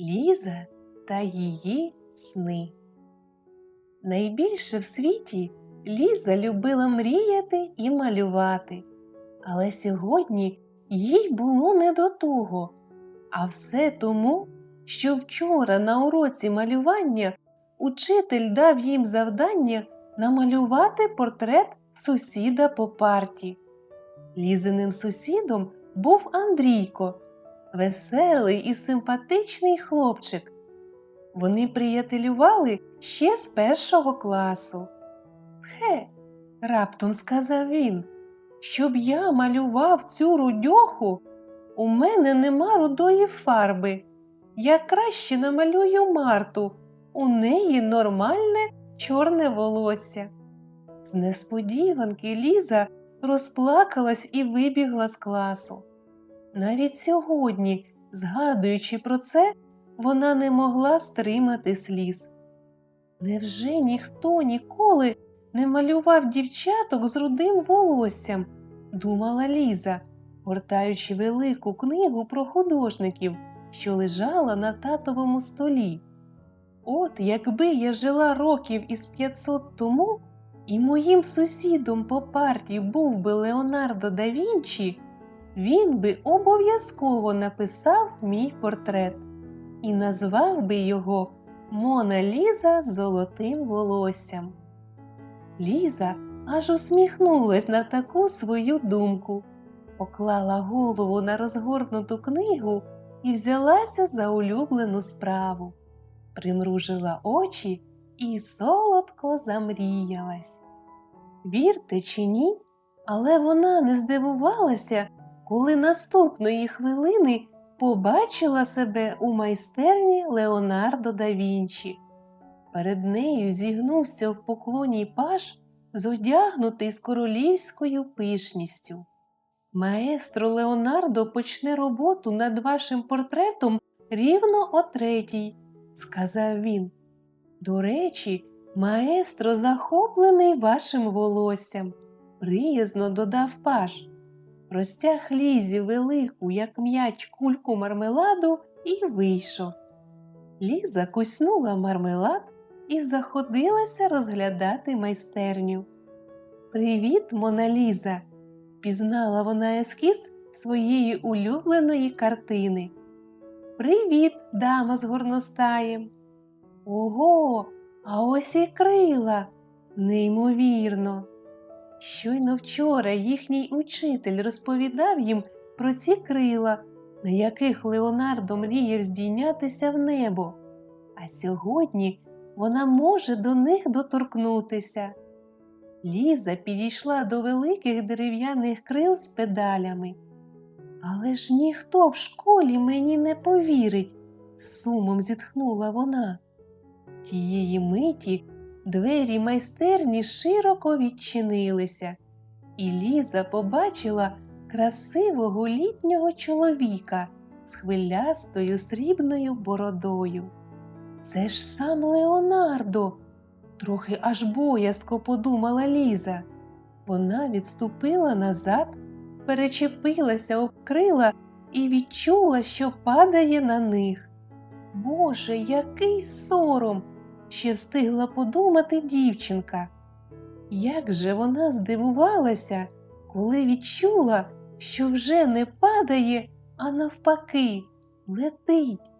Ліза та її сни. Найбільше в світі Ліза любила мріяти і малювати. Але сьогодні їй було не до того. А все тому, що вчора на уроці малювання учитель дав їм завдання намалювати портрет сусіда по парті. Лізиним сусідом був Андрійко, веселий і симпатичний хлопчик. Вони приятелювали ще з першого класу. Хе, раптом сказав він, щоб я малював цю рудьоху, у мене нема рудої фарби. Я краще намалюю Марту, у неї нормальне чорне волосся. З несподіванки Ліза розплакалась і вибігла з класу. Навіть сьогодні, згадуючи про це, вона не могла стримати сліз. Невже ніхто ніколи не малював дівчаток з рудим волоссям? думала Ліза, гортаючи велику книгу про художників, що лежала на татовому столі. От якби я жила років із 500 тому, і моїм сусідом по парті був би Леонардо да Вінчі, він би обов'язково написав мій портрет і назвав би його Мона Ліза золотим волоссям. Ліза аж усміхнулась на таку свою думку, поклала голову на розгорнуту книгу і взялася за улюблену справу, примружила очі і солодко замріялась. Вірте чи ні, але вона не здивувалася, коли наступної хвилини побачила себе у майстерні Леонардо да Вінчі. Перед нею зігнувся в поклоні паж, зодягнутий з королівською пишністю. Маестро Леонардо почне роботу над вашим портретом рівно о третій, сказав він. До речі, маестро захоплений вашим волоссям, приязно додав паж. Розтяг лізі велику, як м'яч кульку мармеладу, і вийшов. Ліза куснула мармелад і заходилася розглядати майстерню. Привіт, Мона Ліза! пізнала вона ескіз своєї улюбленої картини. Привіт, дама з горностаєм. Ого, а ось і крила. Неймовірно. Щойно вчора їхній учитель розповідав їм про ці крила, на яких Леонардо мріяв здійнятися в небо, а сьогодні вона може до них доторкнутися. Ліза підійшла до великих дерев'яних крил з педалями. Але ж ніхто в школі мені не повірить, сумом зітхнула вона. Тієї миті двері майстерні широко відчинилися, і Ліза побачила красивого літнього чоловіка з хвилястою срібною бородою. Це ж сам Леонардо, трохи аж боязко подумала Ліза. Вона відступила назад, перечепилася об крила і відчула, що падає на них. Боже, який сором! Ще встигла подумати дівчинка. Як же вона здивувалася, коли відчула, що вже не падає, а навпаки, летить.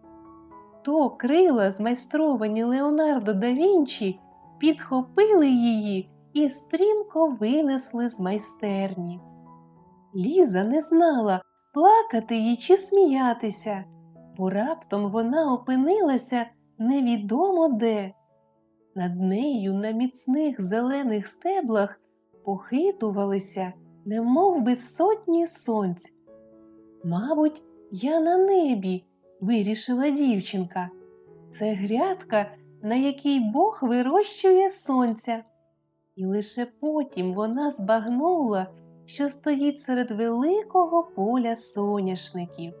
То крила, змайстровані Леонардо да Вінчі, підхопили її і стрімко винесли з майстерні. Ліза не знала, плакати їй чи сміятися, бо раптом вона опинилася невідомо де. Над нею на міцних зелених стеблах похитувалися, немов би сотні сонць. Мабуть, я на небі, вирішила дівчинка. Це грядка, на якій Бог вирощує сонця. І лише потім вона збагнула, що стоїть серед великого поля соняшників.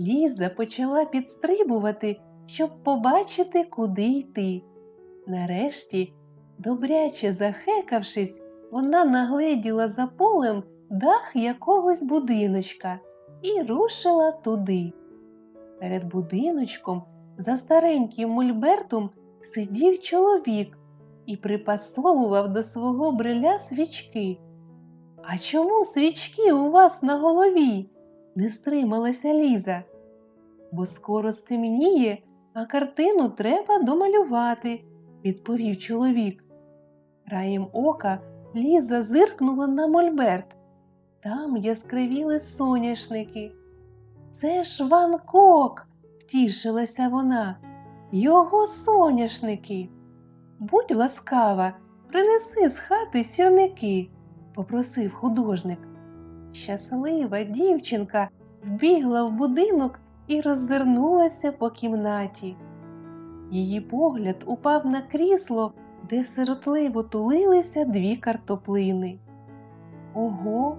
Ліза почала підстрибувати, щоб побачити, куди йти. Нарешті, добряче захекавшись, вона нагледіла за полем дах якогось будиночка і рушила туди. Перед будиночком за стареньким мольбертом сидів чоловік і припасовував до свого бриля свічки. А чому свічки у вас на голові? не стрималася Ліза. Бо скоро стемніє, а картину треба домалювати, відповів чоловік. Краєм ока Ліза зиркнула на мольберт. Там яскравіли соняшники. Це ж Ван Кок, втішилася вона. Його соняшники. Будь ласкава, принеси з хати сірники, попросив художник. Щаслива дівчинка вбігла в будинок і роззирнулася по кімнаті. Її погляд упав на крісло, де сиротливо тулилися дві картоплини. Ого,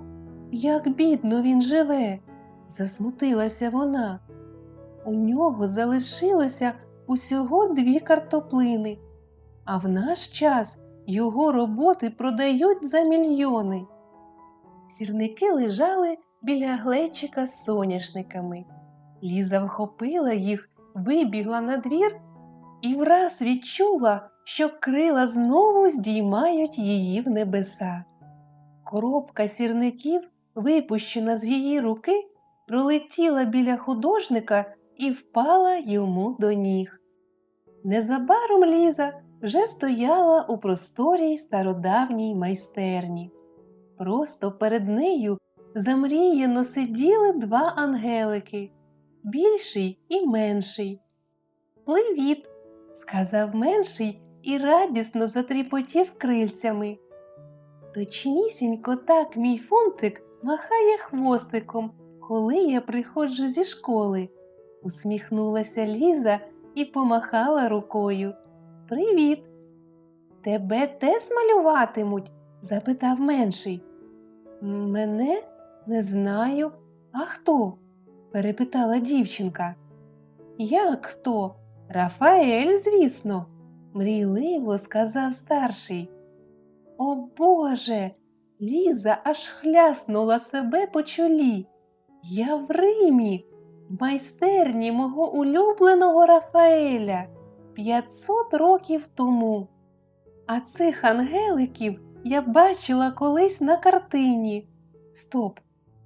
як бідно він живе, засмутилася вона. У нього залишилося усього дві картоплини, а в наш час його роботи продають за мільйони. Сірники лежали біля глечика з соняшниками. Ліза вхопила їх, вибігла на двір і враз відчула, що крила знову здіймають її в небеса. Коробка сірників, випущена з її руки, пролетіла біля художника і впала йому до ніг. Незабаром Ліза вже стояла у просторій стародавній майстерні. Просто перед нею замріяно сиділи два ангелики більший і менший. Пливіт, сказав менший і радісно затріпотів крильцями. Точнісінько так мій фунтик махає хвостиком, коли я приходжу зі школи, усміхнулася Ліза і помахала рукою. Привіт. Тебе теж малюватимуть? запитав менший. Мене не знаю. А хто? перепитала дівчинка. Як хто? Рафаель, звісно, мрійливо сказав старший. О Боже, Ліза аж хляснула себе по чолі. Я в Римі, майстерні мого улюбленого Рафаеля 500 років тому. А цих ангеликів я бачила колись на картині. Стоп,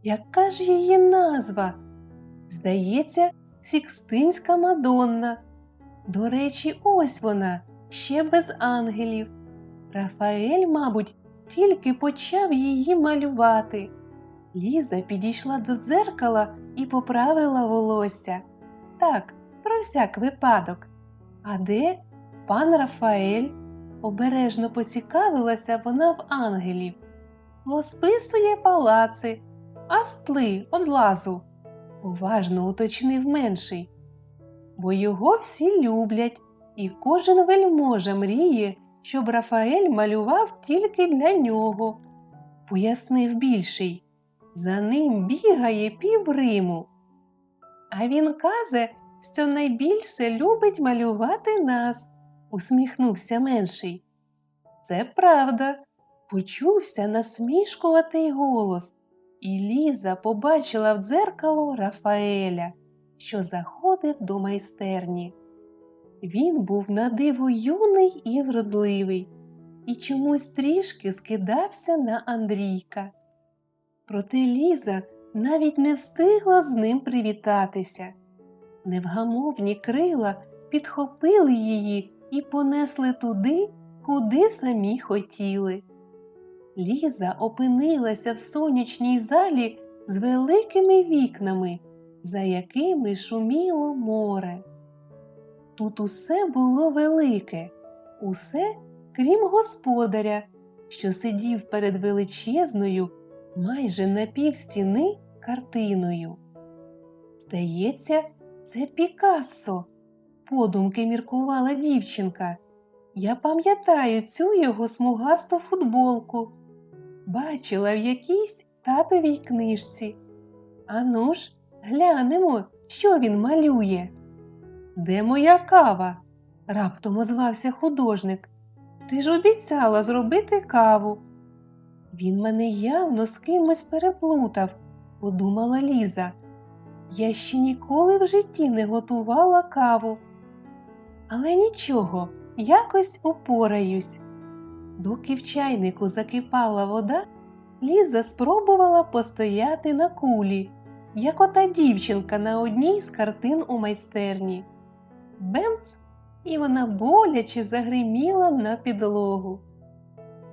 яка ж її назва? Здається, Сікстинська Мадонна. До речі, ось вона, ще без ангелів. Рафаель, мабуть, тільки почав її малювати. Ліза підійшла до дзеркала і поправила волосся. Так, про всяк випадок. А де пан Рафаель? Обережно поцікавилася вона в ангелів. Лосписує палаци, а стли одлазу, поважно уточнив менший. Бо його всі люблять, і кожен вельможа мріє, щоб Рафаель малював тільки для нього, пояснив більший. За ним бігає пів Риму. А він каже, що найбільше любить малювати нас, усміхнувся менший. Це правда, почувся насмішкуватий голос, і Ліза побачила в дзеркало Рафаеля, що заходив до майстерні. Він був на диво юний і вродливий, і чомусь трішки скидався на Андрійка. Проте Ліза навіть не встигла з ним привітатися. Невгамовні крила підхопили її і понесли туди, куди самі хотіли. Ліза опинилася в сонячній залі з великими вікнами, за якими шуміло море. Тут усе було велике, усе крім господаря, що сидів перед величезною, майже на півстіни картиною. Здається, це Пікассо, подумки міркувала дівчинка. Я пам'ятаю цю його смугасту футболку. Бачила в якійсь татовій книжці. Ану ж, глянемо, що він малює. Де моя кава? раптом озвався художник. Ти ж обіцяла зробити каву. Він мене явно з кимось переплутав, подумала Ліза. Я ще ніколи в житті не готувала каву. Але нічого, якось упораюсь. Доки в чайнику закипала вода, Ліза спробувала постояти на кулі, як ота дівчинка на одній з картин у майстерні. Бемц, і вона боляче загриміла на підлогу.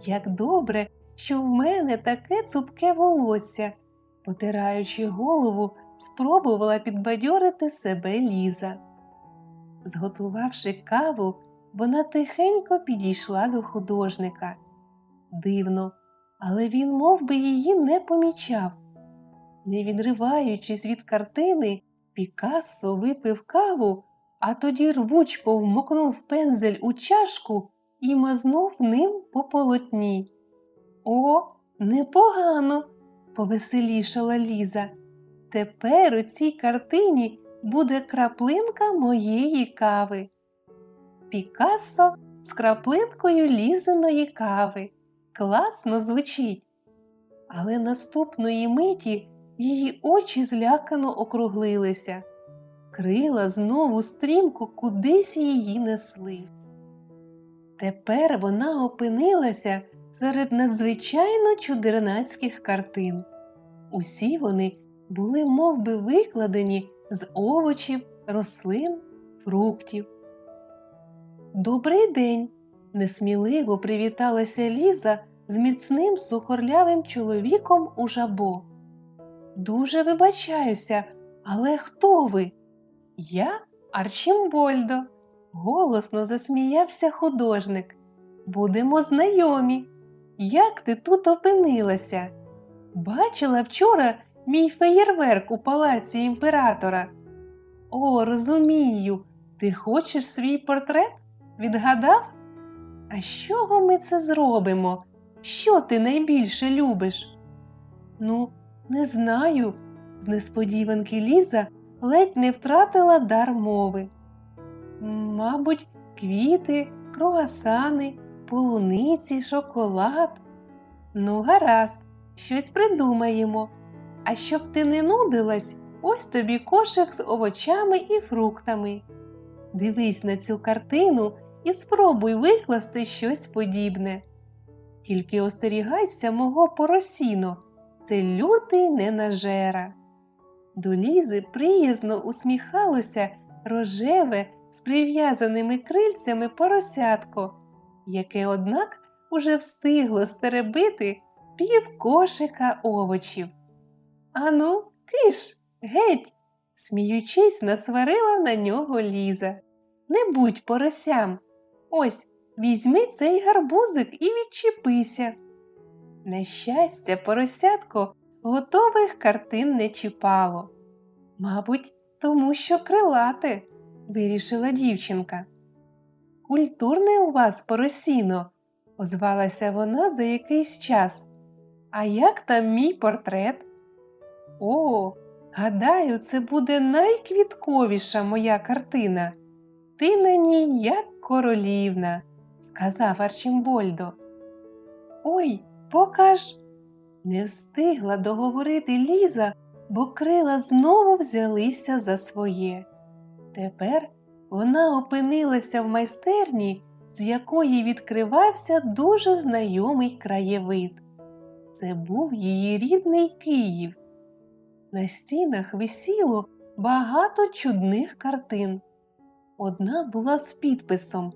Як добре, що в мене таке цупке волосся, потираючи голову, спробувала підбадьорити себе Ліза. Зготувавши каву, вона тихенько підійшла до художника. Дивно, але він мов би, її не помічав. Не відриваючись від картини, Пікассо випив каву, а тоді рвучко вмокнув пензель у чашку і мазнув ним по полотні. О, непогано, повеселішала Ліза. Тепер у цій картині буде краплинка моєї кави. Пікассо з краплинкою лізаної кави. Класно звучить. Але наступної миті її очі злякано округлилися. Крила знову стрімко кудись її несли. Тепер вона опинилася серед надзвичайно чудернацьких картин. Усі вони були мов би, викладені з овочів, рослин, фруктів. Добрий день! несміливо привіталася Ліза з міцним сухорлявим чоловіком у жабо. Дуже вибачаюся, але хто ви? Я Арчімбольдо, голосно засміявся художник. Будемо знайомі. Як ти тут опинилася? Бачила вчора мій феєрверк у палаці імператора. О, розумію, ти хочеш свій портрет? Відгадав? А з чого ми це зробимо? Що ти найбільше любиш? Ну, не знаю, з несподіванки Ліза ледь не втратила дар мови. Мабуть, квіти, круасани, полуниці, шоколад. Ну, гаразд, щось придумаємо. А щоб ти не нудилась, ось тобі кошик з овочами і фруктами. Дивись на цю картину і спробуй викласти щось подібне. Тільки остерігайся мого поросіно, це лютий ненажера. До Лізи приязно усміхалося рожеве з прив'язаними крильцями поросятко, яке, однак, уже встигло стеребити пів кошика овочів. Ану, киш, геть, сміючись, насварила на нього Ліза. Не будь поросям. Ось візьми цей гарбузик і відчепися. На щастя, поросятко готових картин не чіпало. Мабуть, тому що крилате, вирішила дівчинка. Культурне у вас поросіно, озвалася вона за якийсь час. А як там мій портрет? О, гадаю, це буде найквітковіша моя картина. Ти на ній як королівна, сказав Арчімбольдо. Ой, покаж. Не встигла договорити Ліза, бо крила знову взялися за своє. Тепер вона опинилася в майстерні, з якої відкривався дуже знайомий краєвид. Це був її рідний Київ. На стінах висіло багато чудних картин. Одна була з підписом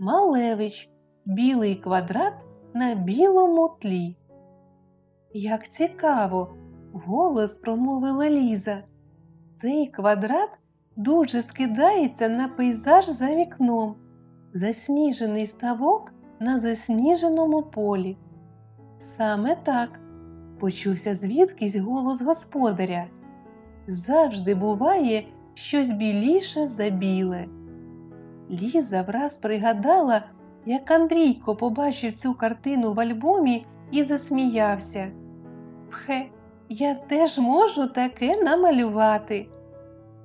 Малевич, білий квадрат на білому тлі. Як цікаво, голос промовила Ліза. Цей квадрат дуже скидається на пейзаж за вікном, засніжений ставок на засніженому полі. Саме так, почувся звідкись голос господаря. Завжди буває щось біліше за біле. Ліза враз пригадала, як Андрійко побачив цю картину в альбомі і засміявся. Пхе, я теж можу таке намалювати.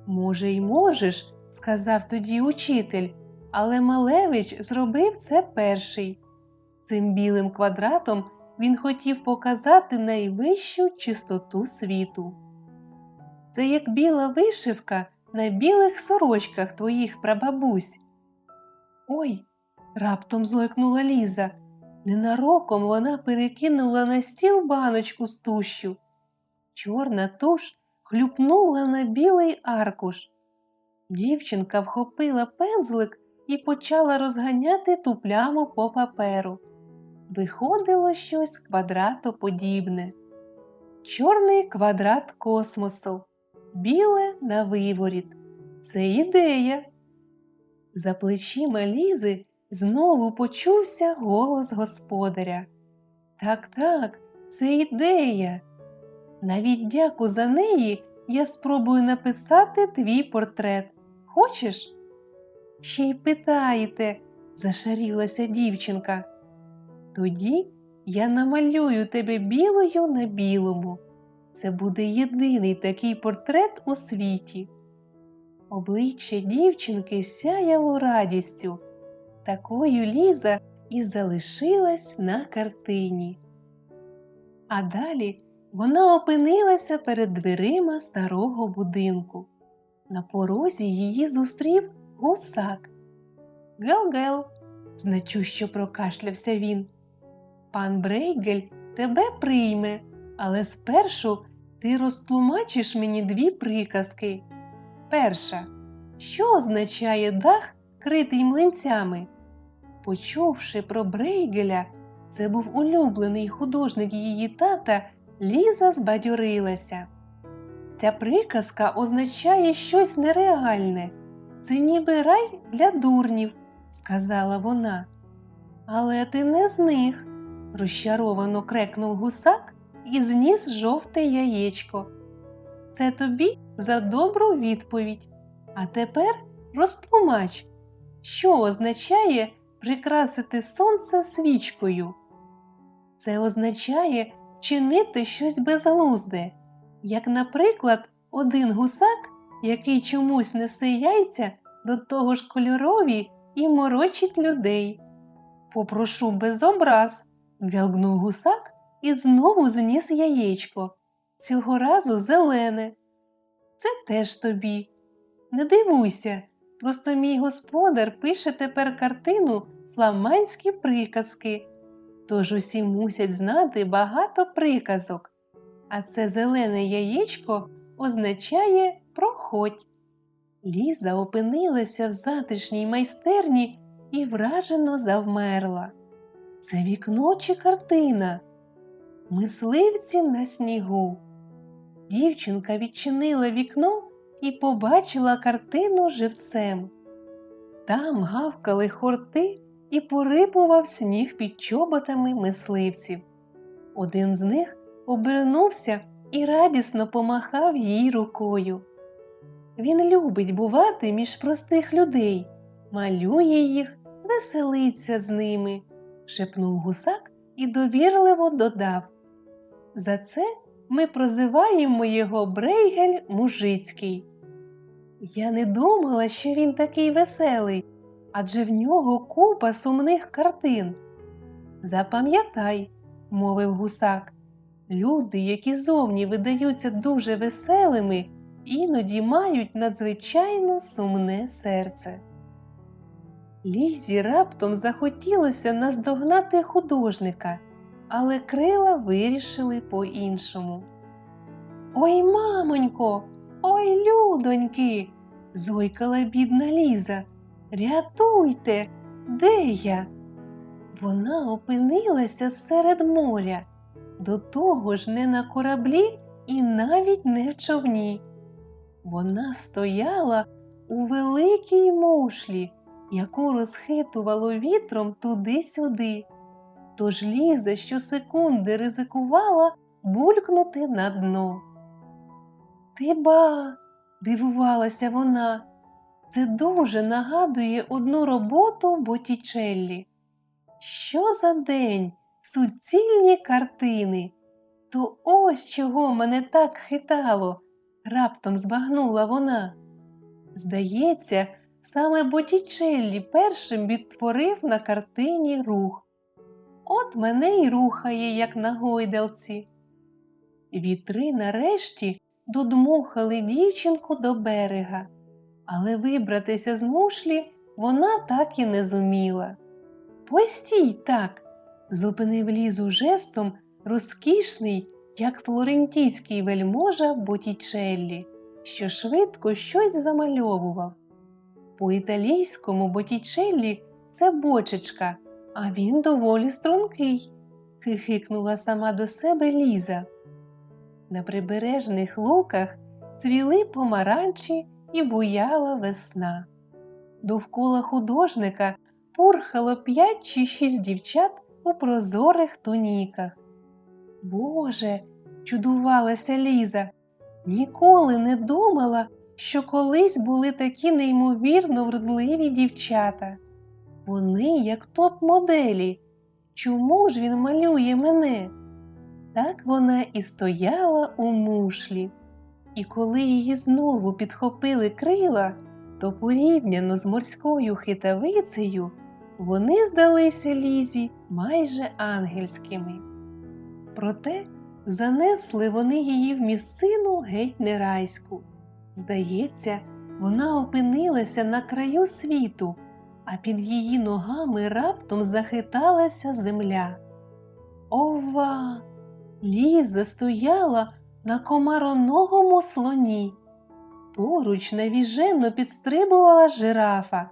Може, й можеш, сказав тоді учитель, але Малевич зробив це перший. Цим білим квадратом він хотів показати найвищу чистоту світу. Це як біла вишивка на білих сорочках твоїх прабабусь. Ой, раптом зойкнула Ліза. Ненароком вона перекинула на стіл баночку з тушю. Чорна туш хлюпнула на білий аркуш. Дівчинка вхопила пензлик і почала розганяти ту пляму по паперу. Виходило щось квадратоподібне. Чорний квадрат космосу, біле на виворіт. Це ідея. За плечима Лізи знову почувся голос господаря. Так, так, це ідея. На віддяку за неї я спробую написати твій портрет. Хочеш? Ще й питаєте, зашарілася дівчинка. Тоді я намалюю тебе білою на білому. Це буде єдиний такий портрет у світі. Обличчя дівчинки сяяло радістю. Такою Ліза і залишилась на картині. А далі вона опинилася перед дверима старого будинку. На порозі її зустрів гусак. Гел-гел, значущо прокашлявся він. Пан Брейгель тебе прийме, але спершу ти розтлумачиш мені дві приказки. Перша, що означає дах, критий млинцями? Почувши про Брейгеля, це був улюблений художник її тата, Ліза збадьорилася. Ця приказка означає щось нереальне. Це ніби рай для дурнів, сказала вона. Але ти не з них, розчаровано крекнув гусак і зніс жовте яєчко. Це тобі за добру відповідь. А тепер розтлумач, що означає прикрасити сонце свічкою. Це означає чинити щось безглузде, як, наприклад, один гусак, який чомусь несе яйця до того ж кольорові і морочить людей. Попрошу без образ, гусак і знову зніс яєчко, цього разу зелене. Це теж тобі. Не дивуйся, просто мій господар пише тепер картину фламандські приказки. Тож усі мусять знати багато приказок, а це зелене яєчко означає проходь. Ліза опинилася в затишній майстерні і вражено завмерла. Це вікно чи картина? Мисливці на снігу. Дівчинка відчинила вікно і побачила картину живцем. Там гавкали хорти і порипував сніг під чоботами мисливців. Один з них обернувся і радісно помахав їй рукою. Він любить бувати між простих людей, малює їх, веселиться з ними, шепнув гусак і довірливо додав. За це ми прозиваємо його Брейгель Мужицький. Я не думала, що він такий веселий, адже в нього купа сумних картин. Запам'ятай, мовив гусак, люди, які зовні видаються дуже веселими, іноді мають надзвичайно сумне серце. Лізі раптом захотілося наздогнати художника, але крила вирішили по-іншому. Ой, мамонько, ой, людоньки, зойкала бідна Ліза. Рятуйте, де я? Вона опинилася серед моря, до того ж не на кораблі і навіть не в човні. Вона стояла у великій мушлі, яку розхитувало вітром туди-сюди. Тож Ліза щосекунди ризикувала булькнути на дно. Ти ба, дивувалася вона, це дуже нагадує одну роботу Боттічеллі. Що за день, суцільні картини? То ось чого мене так хитало, раптом збагнула вона. Здається, саме Боттічеллі першим відтворив на картині рух. От мене й рухає, як на гойдалці. Вітри нарешті додмухали дівчинку до берега, але вибратися з мушлі вона так і не зуміла. Постій так, зупинив лізу жестом розкішний, як флорентійський вельможа Боттічеллі, що швидко щось замальовував. По італійському Боттічеллі це бочечка, а він доволі стрункий, хихикнула сама до себе Ліза. На прибережних луках цвіли помаранчі і буяла весна. Довкола художника пурхало п'ять чи шість дівчат у прозорих туніках. Боже, чудувалася Ліза, ніколи не думала, що колись були такі неймовірно вродливі дівчата. Вони як топ-моделі. Чому ж він малює мене? Так вона і стояла у мушлі. І коли її знову підхопили крила, то порівняно з морською хитавицею вони здалися Лізі майже ангельськими. Проте занесли вони її в місцину геть не райську. Здається, вона опинилася на краю світу, а під її ногами раптом захиталася земля. Ова! Ліза стояла на комароногому слоні. Поруч навіжено підстрибувала жирафа.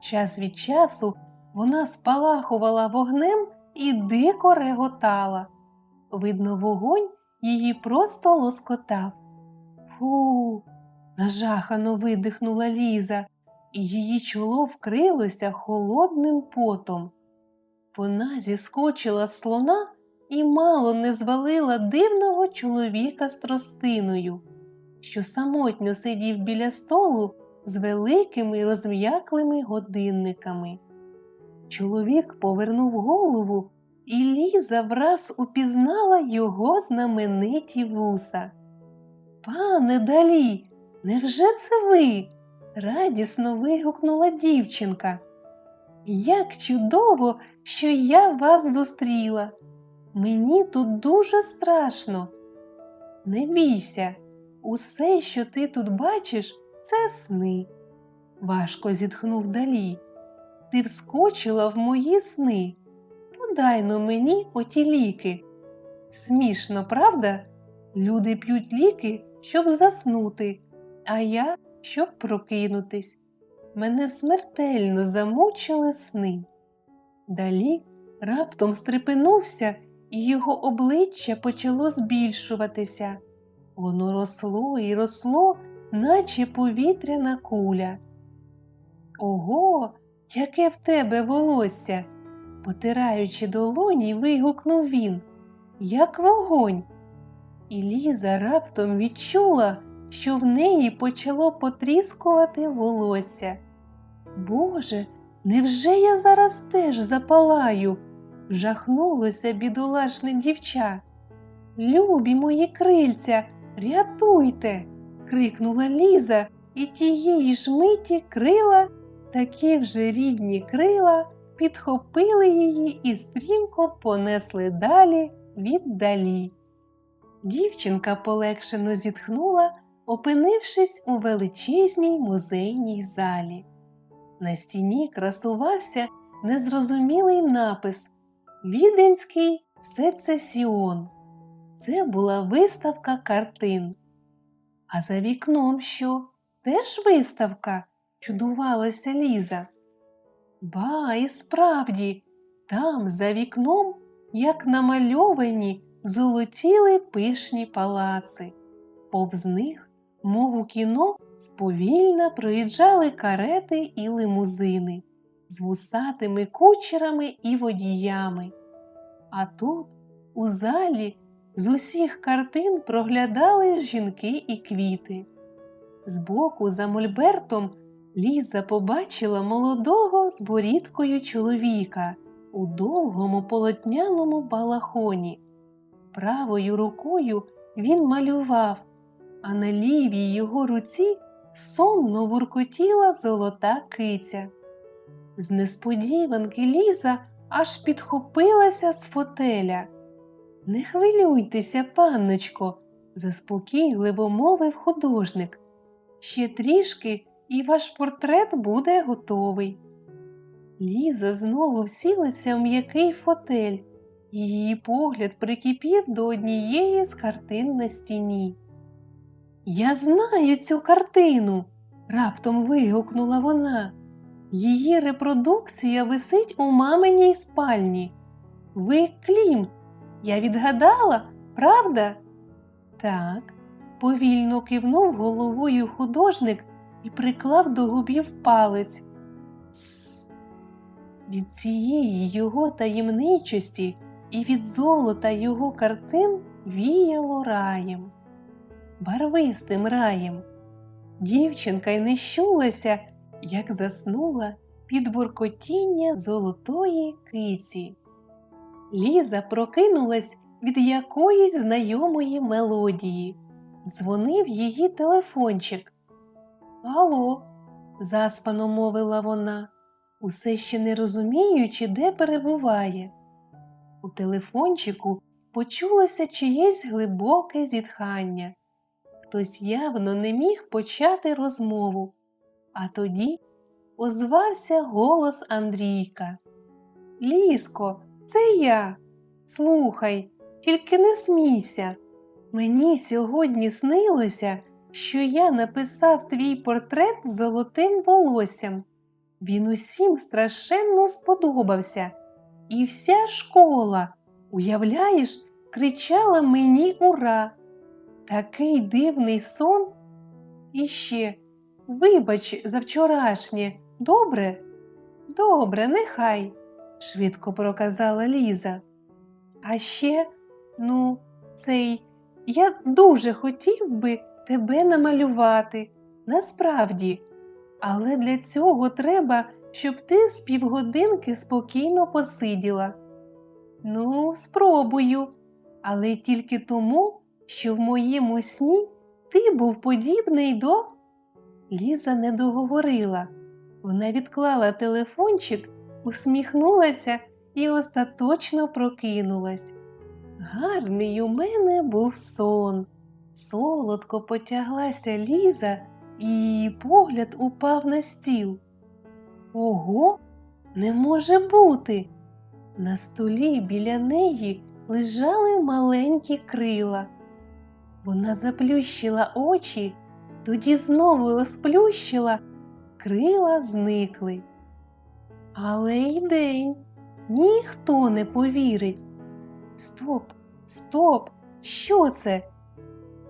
Час від часу вона спалахувала вогнем і дико реготала. Видно, вогонь її просто лоскотав. Фу, нажахано видихнула Ліза, і її чоло вкрилося холодним потом. Вона зіскочила з слона і мало не звалила дивного чоловіка з тростиною, що самотньо сидів біля столу з великими розм'яклими годинниками. Чоловік повернув голову, і Ліза враз упізнала його знамениті вуса. Пане далі, невже це ви? радісно вигукнула дівчинка. Як чудово, що я вас зустріла. Мені тут дуже страшно. Не бійся, усе, що ти тут бачиш, це сни. Важко зітхнув далі. Ти вскочила в мої сни. Подай но мені оті ліки. Смішно, правда? Люди п'ють ліки, щоб заснути, а я щоб прокинутись. Мене смертельно замучили сни. Далі раптом стрепенувся, і його обличчя почало збільшуватися. Воно росло і росло, наче повітряна куля. Ого, яке в тебе волосся! потираючи долоні, вигукнув він, як вогонь. І Ліза раптом відчула, що в неї почало потріскувати волосся. Боже, невже я зараз теж запалаю? Жахнулося бідолашне дівча. Любі мої крильця, рятуйте. крикнула Ліза, і тієї ж миті крила, такі вже рідні крила, підхопили її і стрімко понесли далі віддалі. Дівчинка полегшено зітхнула, опинившись у величезній музейній залі. На стіні красувався незрозумілий напис Віденський сецесіон. Це була виставка картин. А за вікном що? Теж виставка? чудувалася Ліза. Ба, і справді, там, за вікном, як намальовані, золотіли пишні палаци. Повз них, мов у кіно, сповільно проїжджали карети і лимузини з вусатими кучерами і водіями. А тут, у залі, з усіх картин проглядали жінки і квіти. Збоку, за мольбертом, Ліза побачила молодого з борідкою чоловіка у довгому полотняному балахоні. Правою рукою він малював, а на лівій його руці сонно вуркотіла золота киця. З несподіванки Ліза аж підхопилася з фотеля. Не хвилюйтеся, панночко, заспокійливо мовив художник. Ще трішки, і ваш портрет буде готовий. Ліза знову всілася в м'який фотель, її погляд прикипів до однієї з картин на стіні. Я знаю цю картину, раптом вигукнула вона. Її репродукція висить у маминій спальні. Ви Клім, я відгадала, правда? Так, повільно кивнув головою художник і приклав до губів палець. Тс. Від цієї його таємничості і від золота його картин віяло раєм, барвистим раєм. Дівчинка й не щулася, як заснула під буркотіння золотої киці. Ліза прокинулась від якоїсь знайомої мелодії. Дзвонив її телефончик. Алло, заспано мовила вона, усе ще не розуміючи, де перебуває. У телефончику почулося чиєсь глибоке зітхання. Хтось явно не міг почати розмову, а тоді озвався голос Андрійка. Ліско, це я. Слухай, тільки не смійся. Мені сьогодні снилося, що я написав твій портрет з золотим волоссям. Він усім страшенно сподобався. І вся школа, уявляєш, кричала мені ура. Такий дивний сон. І ще, вибач за вчорашнє, добре? Добре, нехай, швидко проказала Ліза. А ще, ну, цей, я дуже хотів би тебе намалювати, насправді, але для цього треба, щоб ти з півгодинки спокійно посиділа. Ну, спробую, але тільки тому, що в моєму сні ти був подібний до. Ліза не договорила. Вона відклала телефончик, усміхнулася і остаточно прокинулась. Гарний у мене був сон. Солодко потяглася Ліза, і її погляд упав на стіл. Ого, не може бути. На столі біля неї лежали маленькі крила. Вона заплющила очі, тоді знову розплющила, крила зникли. Але й день ніхто не повірить. Стоп, стоп, що це?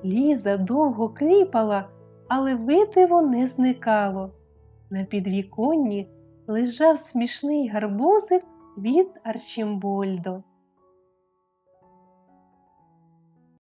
Ліза довго кліпала, але видиво не зникало. На підвіконні лежав смішний гарбузик від Арчимбольдо.